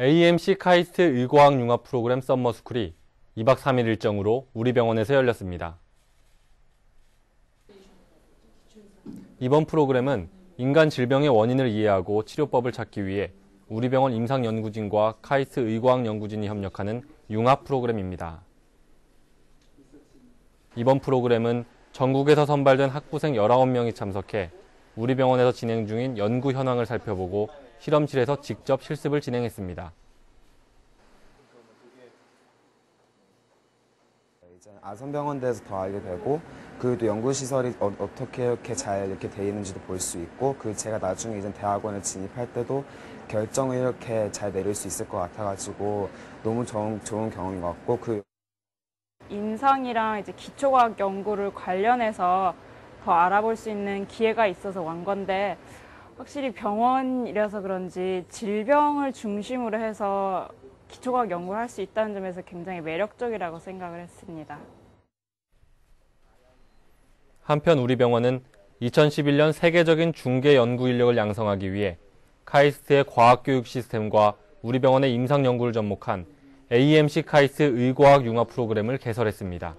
AMC 카이스트 의과학 융합 프로그램 썸머스쿨이 2박 3일 일정으로 우리 병원에서 열렸습니다. 이번 프로그램은 인간 질병의 원인을 이해하고 치료법을 찾기 위해 우리 병원 임상연구진과 카이스트 의과학 연구진이 협력하는 융합 프로그램입니다. 이번 프로그램은 전국에서 선발된 학부생 19명이 참석해 우리 병원에서 진행 중인 연구 현황을 살펴보고 실험실에서 직접 실습을 진행했습니다. 대해서 더 알게 되고 그또 연구시설이 어, 떻게 이렇게 잘 이렇게 돼 있는지도 볼 수 있고 그 제가 나중에 이제 대학원에 진입할 때도 결정을 이렇게 잘 내릴 수 있을 것 같아가지고 너무 좋은, 좋은 경험인 것 같고 그 임상이랑 이제 기초과학 연구를 관련해서 더 알아볼 수 있는 기회가 있어서 온 건데 확실히 병원이라서 그런지 질병을 중심으로 해서 기초과학 연구를 할 수 있다는 점에서 굉장히 매력적이라고 생각을 했습니다. 한편 우리 병원은 2011년 세계적인 중개 연구 인력을 양성하기 위해 카이스트의 과학 교육 시스템과 우리 병원의 임상 연구를 접목한 AMC 카이스트 의과학 융합 프로그램을 개설했습니다.